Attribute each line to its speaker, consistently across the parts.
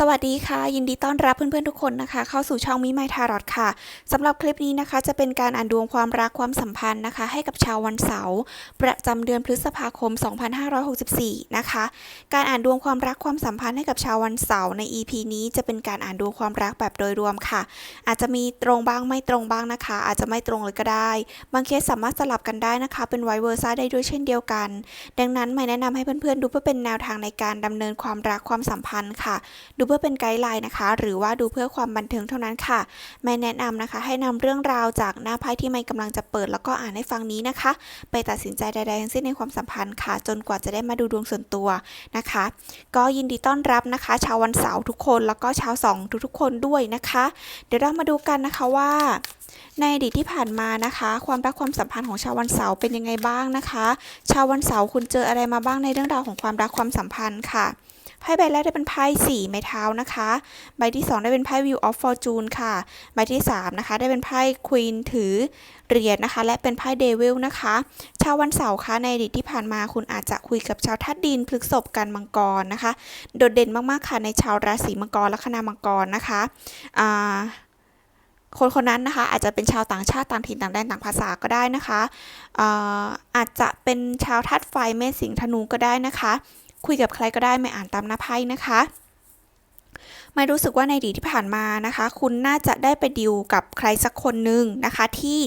Speaker 1: สวัสดีค่ะ ยินดีต้อนรับเพื่อนๆทุกคนนะคะ เข้าสู่ช่องมิไมทารอตค่ะสำหรับคลิปนี้นะคะ จะเป็นการอ่านดวงความรักความสัมพันธ์นะคะ ให้กับชาววันเสาร์ประจำเดือนพฤษภาคม 2564 นะคะ การอ่านดวงความรักความสัมพันธ์ให้กับชาววันเสาร์ใน EP นี้จะเป็นการอ่านดวงความรักแบบโดยรวมค่ะ อาจจะมีตรงบ้างไม่ตรงบ้างนะคะ อาจจะไม่ตรงเลยก็ได้ บางเคสสามารถสลับกันได้นะคะ เป็นไวเวอร์ซ่าได้ด้วยเช่นเดียวกัน ดังนั้นไม่แนะนำให้เพื่อนๆดูเพื่อเป็นแนวทางในการดำเนินความรักความสัมพันธ์ค่ะดูเพื่อเป็นไกด์ไลน์นะคะ หรือว่าดูเพื่อความบันเทิงเท่านั้นค่ะ ไม่แนะนำนะคะ ให้นำเรื่องราวจากหน้าไพ่ที่ไม่กำลังจะเปิดแล้วก็อ่านให้ฟังนี้นะคะ ไปตัดสินใจใดๆทั้งสิ้นในความสัมพันธ์ค่ะ จนกว่าจะได้มาดูดวงส่วนตัวนะคะ ก็ยินดีต้อนรับนะคะ ชาววันเสาร์ทุกคนแล้วก็ชาวสองทุกๆ คนด้วยนะคะ เดี๋ยวเรามาดูกันนะคะว่าในอดีตที่ผ่านมานะคะ ความรักความสัมพันธ์ของชาววันเสาร์เป็นยังไงบ้างนะคะ ชาววันเสาร์คุณเจออะไรมาบ้างในเรื่องราวของความรักความสัมพันธ์ค่ะ ไพ่ใบแรกได้เป็นไพ่สี่ไม้เท้านะคะ ใบที่ 2 ได้เป็นไพ่ Wheel of Fortune ค่ะ ใบที่ 3 นะคะ ได้เป็นไพ่ Queen ถือเหรียญนะคะ และเป็นไพ่ Devil นะคะ ชาววันเสาร์คะในอดีตที่ผ่านมาคุณอาจจะคุยกับชาวธาตุดินพฤษภกันมังกรนะคะ โดดเด่นมากๆค่ะในชาวราศีมังกรและคณามังกรนะคะอ่าคนคนนั้นนะคะอาจจะเป็นชาวต่างชาติต่างถิ่นต่างแดนต่างภาษาก็ได้นะคะอาอาจจะเป็นชาวธาตุไฟเมษสิงธนูก็ได้นะคะ คุยกับใครก็ได้ไม่อ่านตามหน้าไพ่นะคะไม่รู้สึกว่าในดีที่ผ่านมานะคะ คุณน่าจะได้ไปดิวกับใครสักคนหนึ่งนะคะที่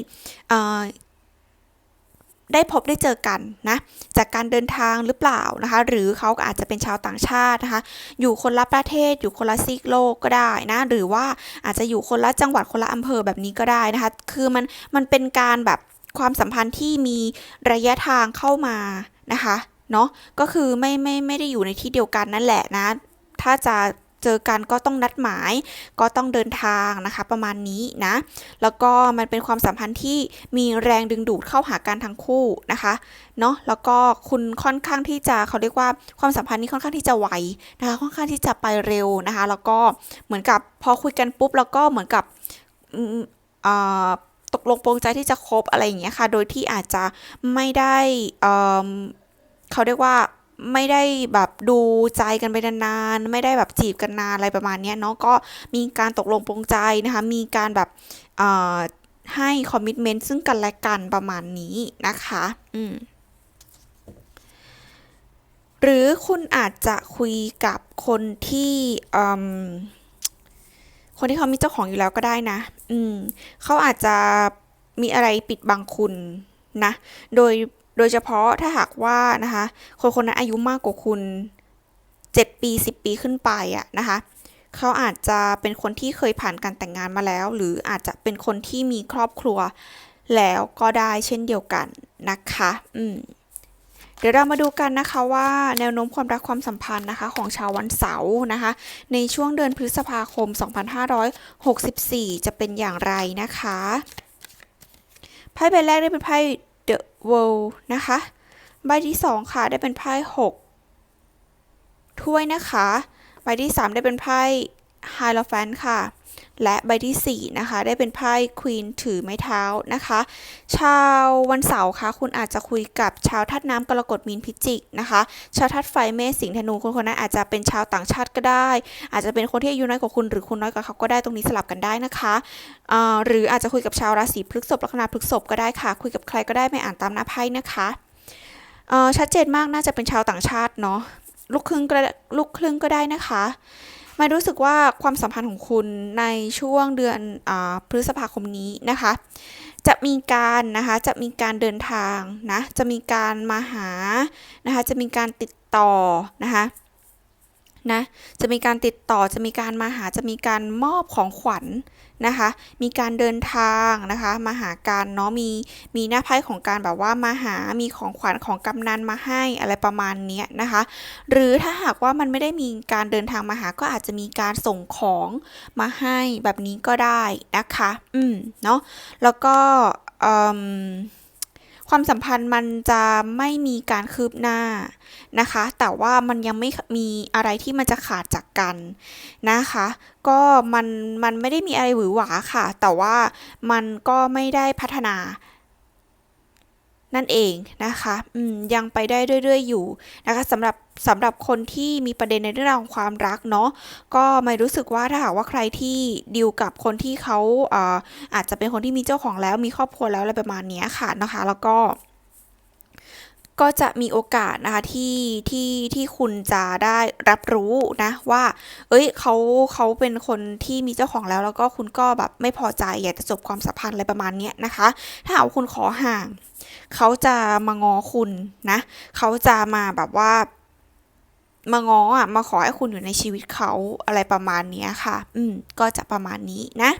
Speaker 1: ได้พบได้เจอกันนะจากการเดินทางหรือเปล่านะคะ หรือเขาอาจจะเป็นชาวต่างชาตินะคะ อยู่คนละประเทศ อยู่คนละซีกโลกก็ได้นะ หรือว่าอาจจะอยู่คนละจังหวัดคนละอำเภอแบบนี้ก็ได้นะคะ คือมันมันเป็นการแบบความสัมพันธ์ที่มีระยะทางเข้ามานะคะ เนาะก็คือไม่ไม่ไม่ได้อยู่ในที่เดียวกันนั่นแหละนะ ถ้าจะเจอกันก็ต้องนัดหมายก็ต้องเดินทางนะคะประมาณนี้นะ แล้วก็มันเป็นความสัมพันธ์ที่มีแรงดึงดูดเข้าหากันทั้งคู่นะคะเนาะแล้วก็คุณค่อนข้างที่จะเขาเรียกว่าความสัมพันธ์นี้ค่อนข้างที่จะไวนะคะค่อนข้างที่จะไปเร็วนะคะ แล้วก็เหมือนกับพอคุยกันปุ๊บแล้วก็เหมือนกับตกลงปรงใจที่จะคบอะไรอย่างเงี้ยค่ะ โดยที่อาจจะไม่ได้ เขาเรียกว่าไม่ได้แบบดูใจกันไปนานๆไม่ได้แบบจีบกันนานอะไรประมาณนี้เนาะก็มีการตกลงปรงใจนะคะ มีการแบบให้คอมมิชเมนต์ซึ่งกันและกันประมาณนี้นะคะ อืมหรือคุณอาจจะคุยกับคนที่คนที่เขามีเจ้าของอยู่แล้วก็ได้นะ อืมเขาอาจจะมีอะไรปิดบังคุณนะ โดย โดยเฉพาะถ้าหากว่านะคะคนคนนั้นอายุมากกว่าคุณ 7 ปี 10 ปีขึ้นไปอะนะคะเขาอาจจะเป็นคนที่เคยผ่านการแต่งงานมาแล้ว หรืออาจจะเป็นคนที่มีครอบครัวแล้วก็ได้เช่นเดียวกันนะคะ อืมเดี๋ยวเรามาดูกันนะคะว่าแนวโน้มความรักความสัมพันธ์นะคะ ของชาววันเสาร์นะคะ ในช่วงเดือนพฤษภาคม 2564 จะเป็นอย่างไรนะคะไพ่ใบแรกได้เป็นไพ่ World นะคะ ใบที่ 2 ค่ะ ได้เป็นไพ่6ถ้วยนะคะ ใบที่ 3 ได้เป็นไพ่ Hierophant ค่ะ และใบที่ 4 นะคะ ได้เป็นไพ่ Queen ถือไม้เท้านะคะ ชาววันเสาร์คะคุณอาจจะคุยกับชาวธาตุน้ำกรกฎมีนพิจิกนะคะ ชาวธาตุไฟเมษสิงห์ธนูคนคนนั้นอาจจะเป็นชาวต่างชาติก็ได้ อาจจะเป็นคนที่อายุน้อยกว่าคุณหรือคุณน้อยกว่าเขาก็ได้ตรงนี้สลับกันได้นะคะหรืออาจจะคุยกับชาวราศีพฤษภลัคนาพฤษภก็ได้ค่ะ คุยกับใครก็ได้ไม่อ่านตามหน้าไพ่นะคะชัดเจนมากน่าจะเป็นชาวต่างชาติเนาะลูกครึ่งก็ลูกครึ่งก็ได้นะคะ มารู้สึกว่าความสัมพันธ์ของคุณในช่วงเดือนอพฤษภาคมนี้นะคะ จะมีการนะคะจะมีการเดินทางนะจะมีการมาหานะคะจะมีการติดต่อนะคะ นะ จะมีการติดต่อจะมีการมาหาจะมีการมอบของขวัญนะคะ มีการเดินทางนะคะ มาหากันเนาะมีมีหน้าไพ่ของการแบบว่ามาหามีของขวัญของกำนันมาให้อะไรประมาณเนี้ยนะคะ หรือถ้าหากว่ามันไม่ได้มีการเดินทางมาหาก็อาจจะมีการส่งของมาให้แบบนี้ก็ได้นะคะ อืมเนาะแล้วก็อืม ความสัมพันธ์มันจะไม่มีการคืบหน้านะคะ แต่ว่ามันยังไม่มีอะไรที่มันจะขาดจากกันนะคะ ก็มันมันไม่ได้มีอะไรหวือหวาค่ะ แต่ว่ามันก็ไม่ได้พัฒนา นั่นเองนะคะยังไปได้เรื่อย ๆ อยู่นะคะสำหรับสำหรับคนที่มีประเด็นในเรื่องราวของความรักเนาะก็ไม่รู้สึกว่าถ้าหากว่าใครที่ดีลกับคนที่เขาอาอาจจะเป็นคนที่มีเจ้าของแล้วมีครอบครัวแล้วอะไรประมาณนี้ค่ะนะคะ แล้วก็ก็จะมีโอกาสนะคะที่ที่ที่คุณจะได้รับรู้นะว่า เอ้ยเขาเขาเป็นคนที่มีเจ้าของแล้ว แล้วก็คุณก็แบบไม่พอใจอยากจะจบความสัมพันธ์อะไรประมาณนี้นะคะ ถ้าหากคุณขอห่าง เขาจะมางอคุณนะ เขาจะมาแบบว่า มางออะ มาขอให้คุณอยู่ในชีวิตเขาอะไรประมาณนี้ค่ะ อืม ก็จะประมาณนี้นะ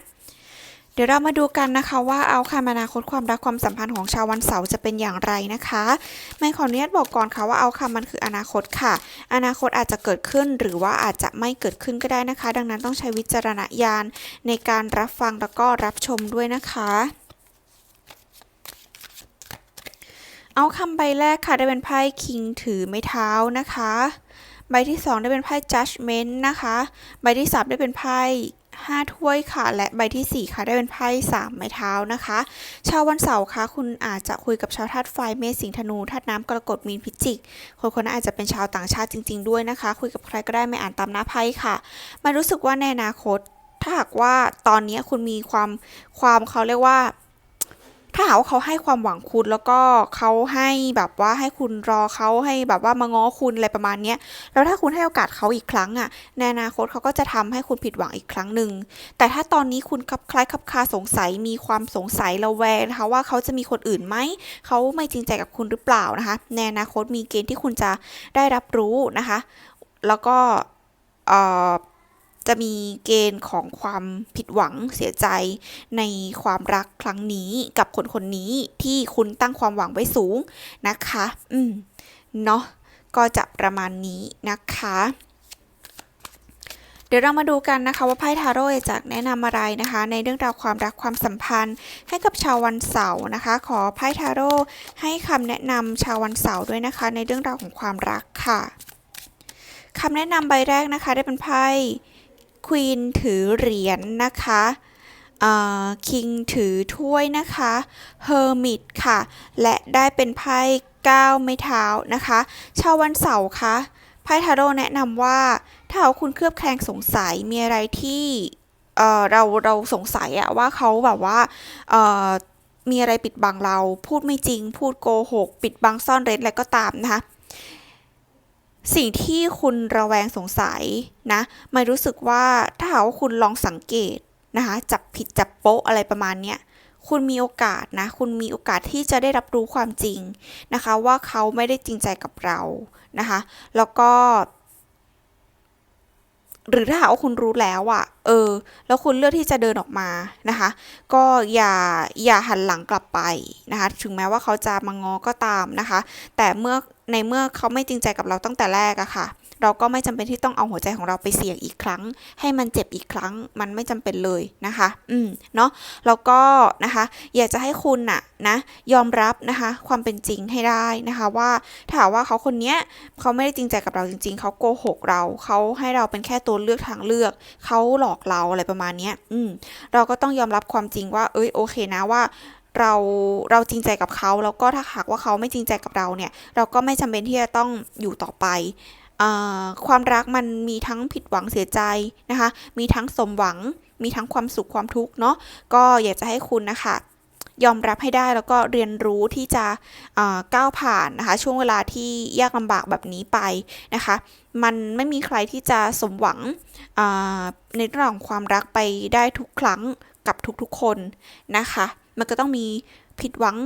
Speaker 1: เดี๋ยวเรามาดูกันนะคะ ว่าเอาคำอนาคตความรักความสัมพันธ์ของชาววันเสาร์จะเป็นอย่างไรนะคะไม่ขออนุญาตบอกก่อนค่ะว่าเอาคำมันคืออนาคตค่ะ อนาคตอาจจะเกิดขึ้นหรือว่าอาจจะไม่เกิดขึ้นก็ได้นะคะ ดังนั้นต้องใช้วิจารณญาณในการรับฟังแล้วก็รับชมด้วยนะคะ เอาคำใบแรกค่ะได้เป็นไพ่คิงถือไม้เท้านะคะ ใบที่ 2 ได้เป็นไพ่ judgment นะคะ ใบที่3ได้เป็นไพ่ห้าถ้วยค่ะ และใบที่ 4 ค่ะ ได้เป็นไพ่สามไม้เท้านะคะ ชาววันเสาร์คะคุณอาจจะคุยกับชาวธาตุไฟเมษสิงห์ธนูธาตุน้ำกรกฎมีนพิจิก คนคนนั้นอาจจะเป็นชาวต่างชาติจริง ๆ ด้วยนะคะ คุยกับใครก็ได้ไม่อ่านตามหน้าไพ่ค่ะ มันรู้สึกว่าในอนาคต ถ้าหากว่าตอนนี้คุณมีความความเขาเรียกว่า ถ้าหากว่าเขาให้ความหวังคุณแล้วก็เขาให้แบบว่าให้คุณรอเขาให้แบบว่ามาง้อคุณอะไรประมาณเนี้ยแล้วถ้าคุณให้โอกาสเขาอีกครั้งอะในอนาคตเขาก็จะทำให้คุณผิดหวังอีกครั้งหนึ่งแต่ถ้าตอนนี้คุณคลับคล้ายคลับคาสงสัยมีความสงสัยระแวงนะคะว่าเขาจะมีคนอื่นไหมเขาไม่จริงใจกับคุณหรือเปล่านะคะในอนาคตมีเกณฑ์ที่คุณจะได้รับรู้นะคะ แล้วก็เอ่อ จะมีเกณฑ์ของความผิดหวังเสียใจในความรักครั้งนี้กับคนคนนี้ที่คุณตั้งความหวังไว้สูงนะคะ อืม เนาะก็จะประมาณนี้นะคะ เดี๋ยวเรามาดูกันนะคะว่าไพ่ทาโร่จะแนะนำอะไรนะคะ ในเรื่องราวความรักความสัมพันธ์ ให้กับชาววันเสาร์นะคะ ขอไพ่ทาโร่ให้คำแนะนำชาววันเสาร์ด้วยนะคะ ในเรื่องราวของความรักค่ะคำแนะนำใบแรกนะคะ ได้เป็นไพ่ ควีนถือเหรียญนะคะคิงถือถ้วยนะคะเฮอร์มิตค่ะ และได้เป็นไพ่ก้าวไม้เท้านะคะ ชาววันเสาร์คะไพ่ทาโร่แนะนำว่า ถ้าเอาคุณเคลือบแคลงสงสัยมีอะไรที่เเราเราสงสัยอะว่าเขาแบบว่ามีอะไรปิดบังเรา พูดไม่จริง พูดโกหก ปิดบังซ่อนเร้นอะไรก็ตามนะคะ สิ่งที่คุณระแวงสงสัยนะไม่รู้สึกว่าถ้าหากว่าคุณลองสังเกตนะคะจับผิดจับโป๊ะอะไรประมาณเนี้ยคุณมีโอกาสนะ คุณมีโอกาสที่จะได้รับรู้ความจริงนะคะ ว่าเขาไม่ได้จริงใจกับเรานะคะ แล้วก็ หรือถ้าหากว่าคุณรู้แล้วอะเออ แล้วคุณเลือกที่จะเดินออกมานะคะ ก็อย่าอย่าหันหลังกลับไปนะคะ ถึงแม้ว่าเขาจะมางอก็ตามนะคะ แต่เมื่อ ในเมื่อเขาไม่จริงใจกับเราตั้งแต่แรกอะค่ะ เราก็ไม่จำเป็นที่ต้องเอาหัวใจของเราไปเสี่ยงอีกครั้ง ให้มันเจ็บอีกครั้ง มันไม่จำเป็นเลยนะคะ อืม เนาะแล้วก็นะคะ อยากจะให้คุณน่ะนะยอมรับนะคะ ความเป็นจริงให้ได้นะคะว่าถ้าว่าเขาคนเนี้ยเขาไม่ได้จริงใจกับเราจริง ๆ เขาโกหกเรา เขาให้เราเป็นแค่ตัวเลือกทางเลือก เขาหลอกเราอะไรประมาณเนี้ย อืม เราก็ต้องยอมรับความจริงว่า เอ้ยโอเคนะว่า เราเราจริงใจกับเขา แล้วก็ถ้าหากว่าเขาไม่จริงใจกับเราเนี่ย เราก็ไม่จำเป็นที่จะต้องอยู่ต่อไปความรักมันมีทั้งผิดหวังเสียใจนะคะ มีทั้งสมหวัง มีทั้งความสุขความทุกข์เนาะ ก็อยากจะให้คุณนะคะ ยอมรับให้ได้แล้วก็เรียนรู้ที่จะก้าวผ่านนะคะ ช่วงเวลาที่ยากลำบากแบบนี้ไปนะคะ มันไม่มีใครที่จะสมหวังในเรื่องของความรักไปได้ทุกครั้งกับทุกๆคนนะคะ มันก็ต้องมีผิดหวัง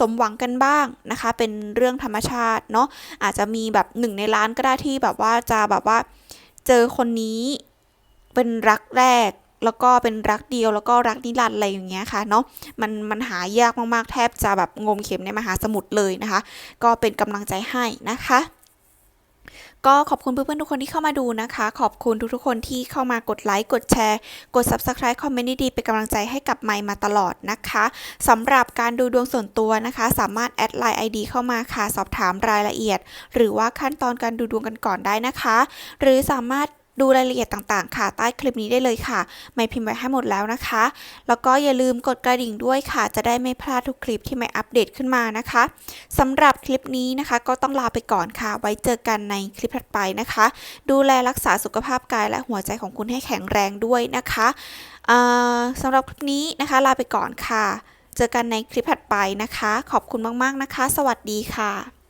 Speaker 1: สมหวังกันบ้างนะคะ เป็นเรื่องธรรมชาติเนาะอาจจะมีแบบหนึ่งในล้านก็ได้ที่แบบว่าจะแบบว่าเจอคนนี้เป็นรักแรกแล้วก็เป็นรักเดียวแล้วก็รักนิรันดร์อะไรอย่างเงี้ยค่ะเนาะมันมันหายากมากๆแทบจะแบบงมเข็มในมหาสมุทรเลยนะคะ ก็เป็นกำลังใจให้นะคะ ก็ขอบคุณเพื่อนๆทุกคนที่เข้ามาดูนะคะ ขอบคุณทุกๆคนที่เข้ามากดไลค์กดแชร์ กด Subscribe คอมเมนต์ดีๆเป็นกำลังใจให้กับไมค์มาตลอดนะคะสำหรับการดูดวงส่วนตัวนะคะ สามารถแอดไลน์ ID เข้ามาค่ะ สอบถามรายละเอียด หรือว่าขั้นตอนการดูดวงกันก่อนได้นะคะ หรือสามารถ ดูรายละเอียดต่างๆ ค่ะ ใต้คลิปนี้ได้เลยค่ะ ไม่พิมพ์ไว้ให้หมดแล้วนะคะ แล้วก็อย่าลืมกดกระดิ่งด้วยค่ะ จะได้ไม่พลาดทุกคลิปที่ไม่อัปเดตขึ้นมานะคะสำหรับคลิปนี้นะคะก็ต้องลาไปก่อนค่ะ ไว้เจอกันในคลิปถัดไปนะคะ ดูแลรักษาสุขภาพกายและหัวใจของคุณให้แข็งแรงด้วยนะคะอ่าสำหรับคลิปนี้นะคะลาไปก่อนค่ะ เจอกันในคลิปถัดไปนะคะ ขอบคุณมากๆนะคะ สวัสดีค่ะ